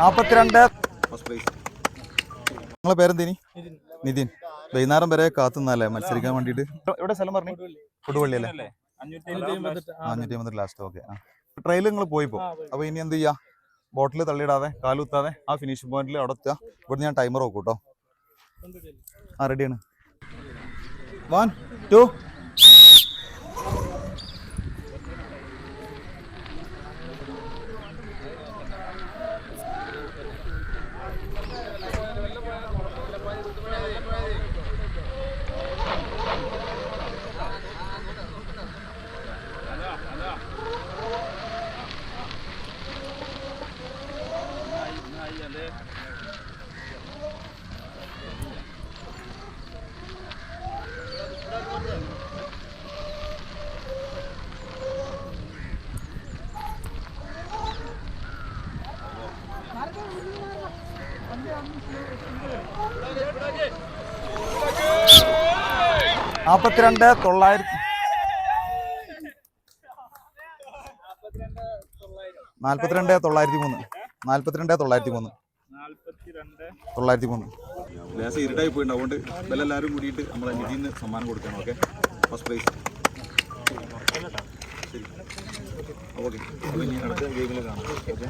നാൽപ്പത്തിരണ്ട് നിങ്ങളെ പേരെന്തേനി? നിതിൻ. വൈകുന്നേരം വരെ കാത്തുന്നല്ലേ മത്സരിക്കാൻ വേണ്ടിയിട്ട്? എവിടെ സ്ഥലം പറഞ്ഞു. കൊടുവള്ളി അല്ലേ? അഞ്ഞൂറ്റി അമ്പത് ലാസ്റ്റ് ഓക്കെ ട്രെയിൽ നിങ്ങൾ പോയിപ്പോ അപ്പൊ ഇനി എന്ത് ചെയ്യാ? ബോട്ടിൽ തള്ളിയിടാതെ കാലുത്താതെ ആ ഫിനിഷിംഗ് പോയിന്റിൽ അവിടെ എത്തുക. ഇവിടെ ഞാൻ ടൈമർ നോക്കൂട്ടോ ആ റെഡിയാണ് വൺ ടു നാൽപ്പത്തിരണ്ട് തൊള്ളായിരത്തി നാൽപ്പത്തിരണ്ട് തൊള്ളായിരത്തി മൂന്ന്. നാൽപ്പത്തിരണ്ട് തൊള്ളായിരത്തി മൂന്ന് തൊള്ളായിരത്തി മൂന്ന് ലേശം ഇരുട്ടായി പോയിട്ടുണ്ട്. അതുകൊണ്ട് ഇവരെല്ലാവരും കൂടിയിട്ട് നമ്മളെ നിധിന്ന് സമ്മാനം കൊടുക്കണം. ഓക്കെ ഫസ്റ്റ് പ്രൈസ് ശരി. ഓക്കെ അപ്പോൾ ഇനി അടുത്ത ഗെയിമിൽ കാണാം. ഓക്കെ